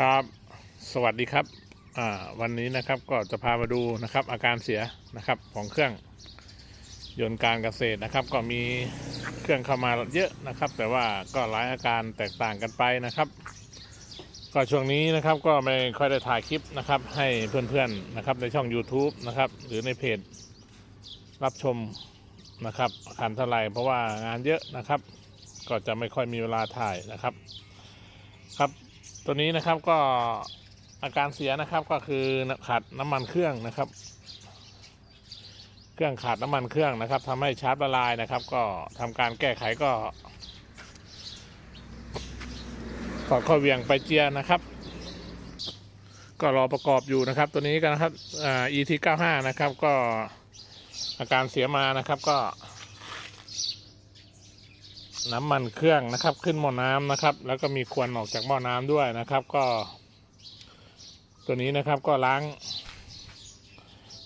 ครับสวัสดีครับวันนี้นะครับก็จะพามาดูนะครับอาการเสียนะครับของเครื่องยนต์การเกษตรนะครับ ก็มีเครื่องเข้ามาเยอะนะครับ แต่ว่าก็หลายอาการแตกต่างกันไปนะครับ ก็ช่วงนี้นะครับก็ไม่ค่อยได้ถ่ายคลิปนะครับ ให้เพื่อนๆนะครับในช่อง YouTube นะครับหรือในเพจรับชมนะครับอาการเท่าไรเพราะว่างานเยอะนะครับ ก็จะไม่ค่อยมีเวลาถ่ายนะครับครับ ตัวนี้นะครับก็อาการเสียนะครับก็คือขาดน้ำมันเครื่องนะครับ เครื่องขาดน้ำมันเครื่องนะครับทำให้ชาร์จละลายนะครับ ก็ทำการแก้ไขก็ถอดข้อเวียงไปเจียนะครับ ก็รอประกอบอยู่นะครับ ตัวนี้กันนะครับอ่า ET 95 นะครับ ก็อาการเสียมานะครับก็ น้ำมันเครื่องนะครับ ขึ้นหม้อน้ำนะครับ แล้วก็มีควันออกจากหม้อน้ำด้วยนะครับ ก็ ตัวนี้นะครับก็ล้าง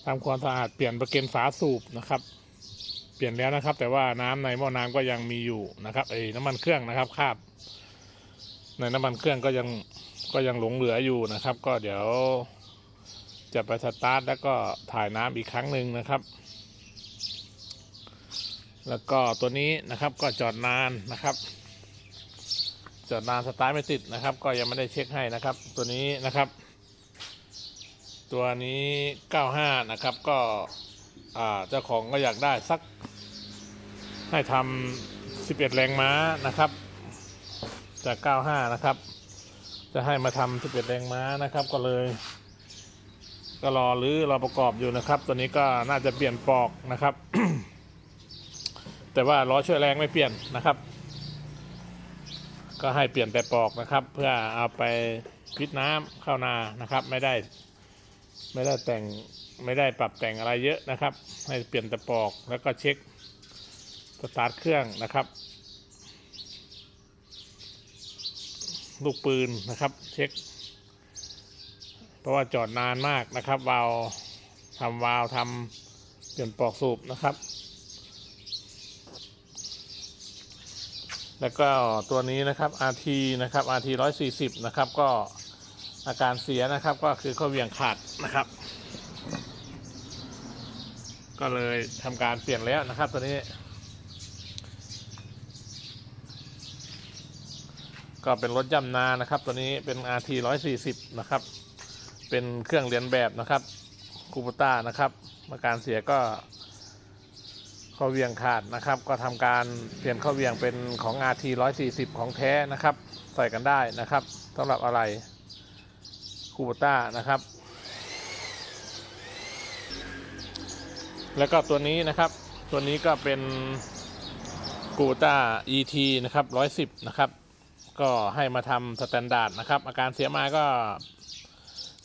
ทำความสะอาดเปลี่ยนประเก็นฝาสูบนะครับ เปลี่ยนแล้วนะครับ แต่ว่าน้ำในหม้อน้ำก็ยังมีอยู่นะครับไอ้น้ำมันเครื่องนะครับคราบในน้ำมันเครื่องก็ยังก็ยังหลงเหลืออยู่นะครับ ก็เดี๋ยวจะไปสตาร์ทแล้วก็ถ่ายน้ำอีกครั้งหนึ่งนะครับ แล้วก็ตัวนี้นะครับก็จอดนานนะครับ จอดนานสตาร์ทไม่ติดนะครับ ก็ยังไม่ได้เช็คให้นะครับ ตัวนี้นะครับ ตัวนี้ 95 นะครับ ก็เจ้าของก็อยากได้สัก ให้ทำ11 แรงม้านะครับ จาก 95 นะครับ จะให้มาทำ11 แรงม้านะครับ ก็เลย ก็รอหรือรอประกอบอยู่นะครับ ตัวนี้ก็น่าจะเปลี่ยนปลอกนะครับ แต่ว่าล้อช่วยแรงไม่เปลี่ยนนะครับ ก็ให้เปลี่ยนแต่ปลอกนะครับ เพื่อเอาไปพิษน้ำเข้านานะครับ ไม่ได้ ไม่ได้แต่งไม่ได้ปรับแต่งอะไรเยอะนะครับ ให้เปลี่ยนแต่ปลอกแล้วก็เช็คสตาร์ทเครื่องนะครับ ลูกปืนนะครับ เช็ค เพราะว่าจอดนานมากนะครับวาล์วทำวาล์วทำเปลี่ยนปลอกสูบนะครับ แล้วก็ตัวนี้นะครับ RT นะครับ RT 140 นะครับก็อาการเสียนะครับก็คือข้อเหวียงขาดนะครับ ก็เลยทำการเปลี่ยนแล้วนะครับตัวนี้ ก็เป็นรถย่ำนานะครับ ตัวนี้เป็น RT 140 นะครับ เป็นเครื่องเรียนแบบนะครับคูปต้านะครับอาการเสียก็ ข้อเวียงขาดนะครับ ก็ทำการเปลี่ยนข้อเวียงเป็นของ RT 140 ของแท้นะครับ ใส่กันได้นะครับสำหรับอะไรคูปต้านะครับ แล้วก็ตัวนี้นะครับ ตัวนี้ก็เป็นกูต้า ET นะครับ 110 นะครับ ก็ให้มาทำสแตนดาร์ดนะครับ อาการเสียมาก็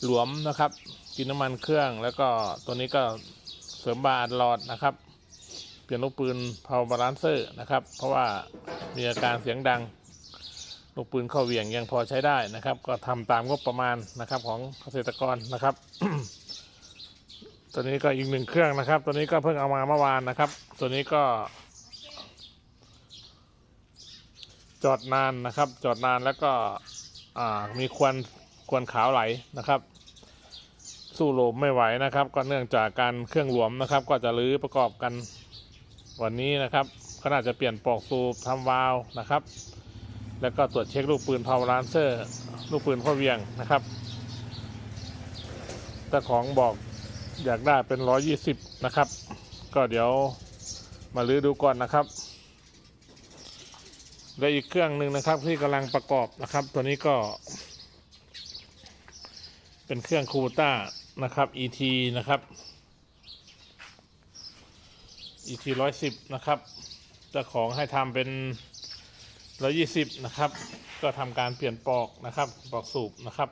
หลวมนะครับ กินน้ำมันเครื่อง แล้วก็ตัวนี้ก็เสริมบาร์อัดหลอดนะครับ ลี่ยนลูกปืนพาวบาลานเซอร์นะครับ เพราะว่ามีอาการเสียงดัง ลูกปืนเข้าเหวี่ยงยังพอใช้ได้นะครับ ก็ทำตามงบประมาณนะครับของเกษตรกรนะครับตัวนี้ก็อีกหนึ่งเครื่องนะครับ ตัวนี้ก็เพิ่งเอามาเมื่อวานนะครับ ตัวนี้ก็ จอดนานนะครับ จอดนานแล้วก็มีควันควันขาวไหลนะครับ สู้ลมไม่ไหวนะครับ ก็เนื่องจากการเครื่องหลวมนะครับ ก็จะรื้อประกอบกัน วันนี้นะครับก็น่าจะเปลี่ยนปลอกสูบทำวาล์วนะครับ แล้วก็ตรวจเช็คลูกปืนพาวลานเซอร์ลูกปืนข้อเวียงนะครับเจ้าของบอกอยากได้เป็นร้อยยี่สิบนะครับ ก็เดี๋ยวมาลื้อดูก่อนนะครับและอีกเครื่องหนึ่งนะครับที่กำลังประกอบนะครับ ตัวนี้ก็ เป็นเครื่องคูต้านะครับ ET นะครับ ET ร้อยสิบนะครับเจ้าของให้ทำเป็นร้อยี่สิบนะครับ ก็ทำการเปลี่ยนปลอกนะครับปลอกสูบนะครับ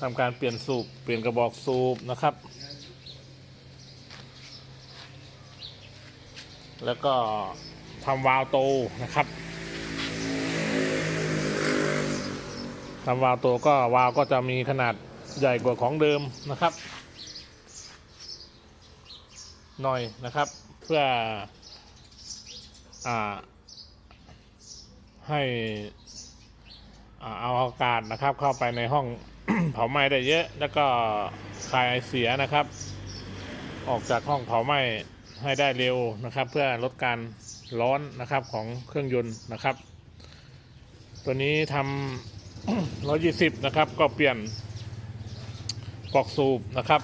ทำการเปลี่ยนสูบ เปลี่ยนกระบอกสูบนะครับ แล้วก็ทำวาล์วโตนะครับทำวาล์วโตก็วาล์วก็จะมีขนาด ใหญ่กว่าของเดิมนะครับ หน่อยนะครับ เพื่ออให้เอาอากาศนะครับ เข้าไปในห้องเผาไหม้ได้เยอะ แล้วก็คายไอเสียนะครับ ออกจากห้องเผาไหม้ให้ได้เร็วนะครับ เพื่อลดการร้อนนะครับของเครื่องยนต์นะครับ ตัวนี้ทำ120 นะครับ ก็เปลี่ยน ปลอกสูบนะครับ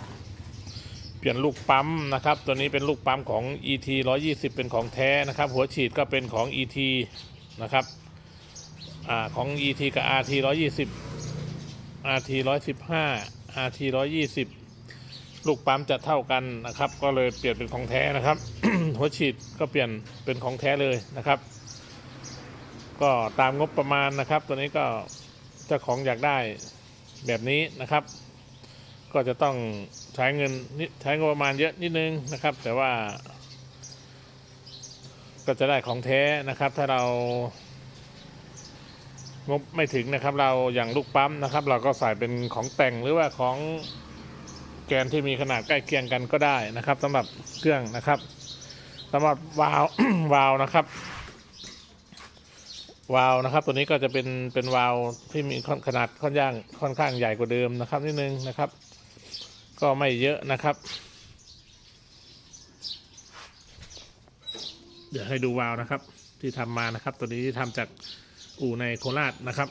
เปลี่ยนลูกปั๊มนะครับ ตัวนี้เป็นลูกปั๊มของ ET 120 เป็นของแท้นะครับ หัวฉีดก็เป็นของ ET นะครับอของ ET กับ RT 120 RT 115 RT 120 ลูกปั๊มจะเท่ากันนะครับ ก็เลยเปลี่ยนเป็นของแท้นะครับ หัวฉีดก็เปลี่ยนเป็นของแท้เลยนะครับ ก็ตามงบประมาณนะครับ ตัวนี้ก็เจ้าของอยากได้แบบนี้นะครับ ก็จะต้องใช้เงินนิดใช้งบประมาณเยอะนิดนึงนะครับ แต่ว่า ก็จะได้ของแท้นะครับ ถ้าเรางบไม่ถึงนะครับ เราอย่างลูกปั๊มนะครับ เราก็ใส่เป็นของแต่งหรือว่าของแกนที่มีขนาดใกล้เคียงกันก็ได้นะครับสำหรับเครื่องนะครับสำหรับวาล์ววาล์วนะครับวาล์วนะครับ ตัวนี้ก็จะเป็นเป็นวาล์วที่มีขนาดค่อนข้างค่อนข้างใหญ่กว่าเดิมนะครับนิดนึงนะครับ ก็ไม่เยอะนะครับ เดี๋ยวให้ดูวาล์วนะครับ ที่ทำมานะครับ ตัวนี้ที่ทำจากอู่ในโคราชนะครับ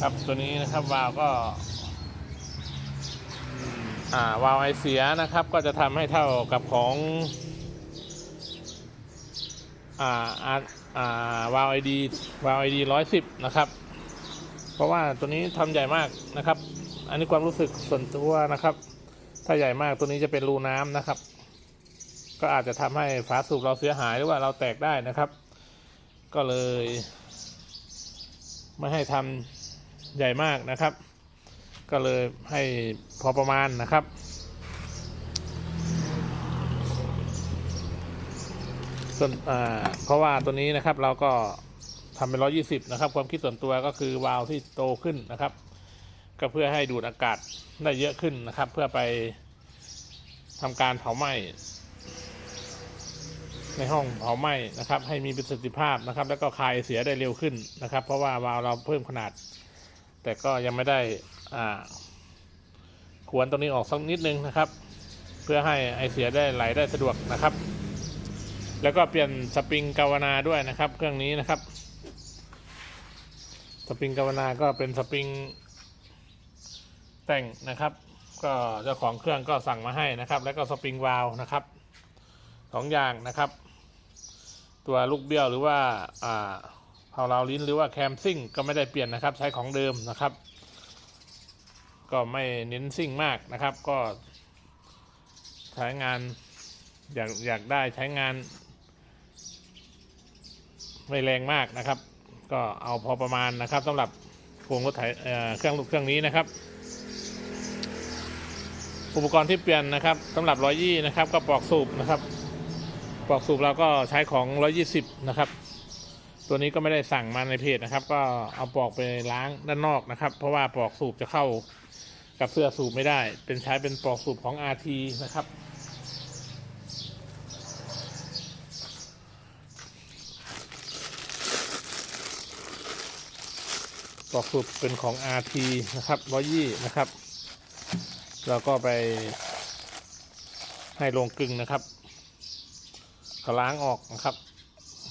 ครับตัวนี้นะครับวาวก็ วาล์วไอเสียนะครับ ก็จะทำให้เท่ากับของอ่าอ่าอ่าวาล์วไอดีวาล์วไอดีร้อยสิบนะครับ เพราะว่าตัวนี้ทำใหญ่มากนะครับ อันนี้ความรู้สึกส่วนตัวนะครับ ถ้าใหญ่มากตัวนี้จะเป็นรูน้ำนะครับ ก็อาจจะทำให้ฝาสูบเราเสียหายหรือว่าเราแตกได้นะครับ ก็เลย ไม่ให้ทำใหญ่มากนะครับ ก็เลยให้พอประมาณนะครับ ส่วนเพราะว่าตัวนี้นะครับเราก็ทำเป็นร้อยี่สิบนะครับ ความคิดส่วนตัวก็คือวาล์วที่โตขึ้นนะครับ ก็เพื่อให้ดูดอากาศได้เยอะขึ้นนะครับ เพื่อไปทำการเผาไหม้ในห้องเผาไหม้นะครับ ให้มีประสิทธิภาพนะครับ แล้วก็คายเสียได้เร็วขึ้นนะครับ เพราะว่าวาล์วเราเพิ่มขนาด แต่ก็ยังไม่ได้ ขวนตรงนี้ออกสักนิดนึงนะครับ เพื่อให้ไอเสียได้ไหลได้สะดวกนะครับ แล้วก็เปลี่ยนสปริงกาวนาด้วยนะครับ เครื่องนี้นะครับ สปริงกาวนาก็เป็นสปริงแต่งนะครับ ก็เจ้าของเครื่องก็สั่งมาให้นะครับ แล้วก็สปริงวาล์วนะครับสองอย่างนะครับ ตัวลูกเบี้ยวหรือว่าอ่าเผาเราลิ้นหรือว่าแคมซิ่งก็ไม่ได้เปลี่ยนนะครับ ใช้ของเดิมนะครับ ก็ไม่เน้นซิ่งมากนะครับ ก็ใช้งานอยากอยากได้ใช้งาน ไม่แรงมากนะครับ ก็เอาพอประมาณนะครับสำหรับโครงรถไถเอ่อเครื่องเครื่องนี้นะครับ อุปกรณ์ที่เปลี่ยนนะครับสำหรับร้อยยี่นะครับก็ปลอกสูบนะครับ ปลอกสูบเราก็ใช้ของร้อยี่สิบนะครับ ตัวนี้ก็ไม่ได้สั่งมาในเพจนะครับ ก็เอาปลอกไปล้างด้านนอกนะครับ เพราะว่าปลอกสูบจะเข้า กับเสื้อสูบไม่ได้ เป็นใช้เป็นปลอกสูบของ RT นะครับ ปลอกสูบเป็นของ RT นะครับร้อยี่นะครับเราก็ไปให้ลงกลึงนะครับก็ล้างออกนะครับ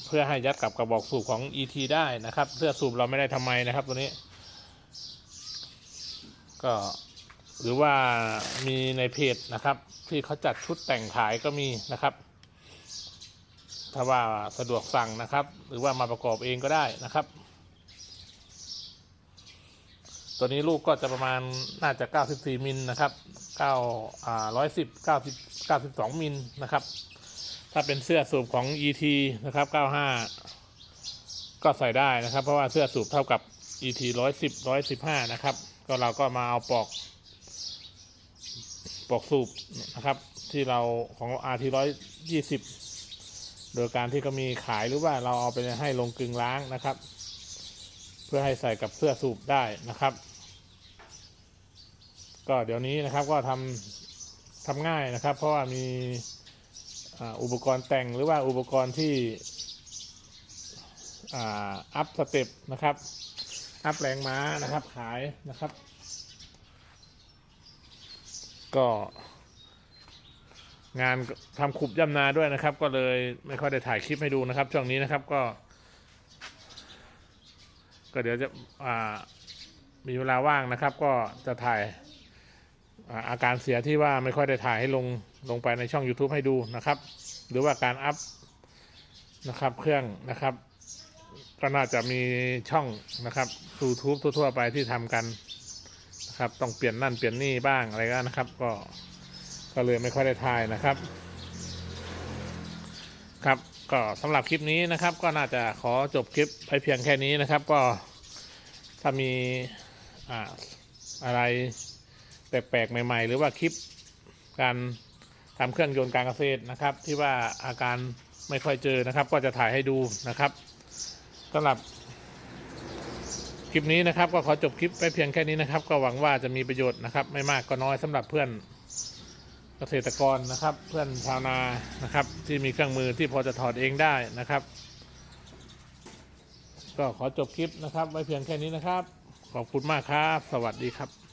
เพื่อให้ยัดกับกระบอกสูบของ ET ได้นะครับ เสื้อสูบเราไม่ได้ทำไมนะครับตัวนี้ ก็ หรือว่ามีในเพจนะครับ ที่เขาจัดชุดแต่งขายก็มีนะครับ ถ้าว่าสะดวกสั่งนะครับ หรือว่ามาประกอบเองก็ได้นะครับ ตัวนี้ลูกก็จะประมาณน่าจะ 94มิลนะครับ9อ่า110 90 92มิลนะครับ ถ้าเป็นเสื้อสูบของ ET นะครับ 95 ก็ใส่ได้นะครับ เพราะว่าเสื้อสูบเท่ากับ ET 110 115 นะครับ ก็เราก็มาเอาปลอก ปลอกสูบนะครับที่เราของ RT 120 โดยการที่ก็มีขายหรือว่าเราเอาไปให้ลงกึงล้างนะครับ เพื่อให้ใส่กับเสื้อสูบได้นะครับ ก็เดี๋ยวนี้นะครับก็ทำทำง่ายนะครับ เพราะว่ามีอ,าอุปกรณ์แต่งหรือว่าอุปกรณ์ที่อัพสเต็ปนะครับ อัพแรงม้านะครับขายนะครับ ก็งานทำขุบย่ำนาด้วยนะครับ ก็เลยไม่ค่อยได้ถ่ายคลิปให้ดูนะครับช่วงนี้นะครับก็ ก็เดี๋ยวจะมีเวลาว่างนะครับ ก็จะถ่ายอาอาการเสียที่ว่าไม่ค่อยได้ถ่ายให้ลงลงไปในช่อง YouTube ให้ดูนะครับ หรือว่าการอัพนะครับเครื่องนะครับ ก็น่าจะมีช่องนะครับ YouTube ทั่วๆไปที่ทำกัน นะครับ ต้องเปลี่ยนนั่นเปลี่ยนนี่บ้างอะไรก็นะครับ ก็ก็เลยไม่ค่อยได้ถ่ายนะครับ ครับก็สำหรับคลิปนี้นะครับ ก็น่าจะขอจบคลิปไปเพียงแค่นี้นะครับ ก็ถ้ามีอ่าอะไรแปลกๆใหม่ ๆ หรือว่าคลิปการทำเครื่องยนต์การเกษตรนะครับ ที่ว่าอาการไม่ค่อยเจอนะครับ ก็จะถ่ายให้ดูนะครับสำหรับ คลิปนี้นะครับก็ขอจบคลิปไปเพียงแค่นี้นะครับ ก็หวังว่าจะมีประโยชน์นะครับ ไม่มากก็น้อยสำหรับเพื่อนเกษตรกรนะครับ เพื่อนชาวนานะครับ ที่มีเครื่องมือที่พอจะถอดเองได้นะครับ ก็ขอจบคลิปนะครับ ไว้เพียงแค่นี้นะครับ ขอบคุณมากครับ สวัสดีครับ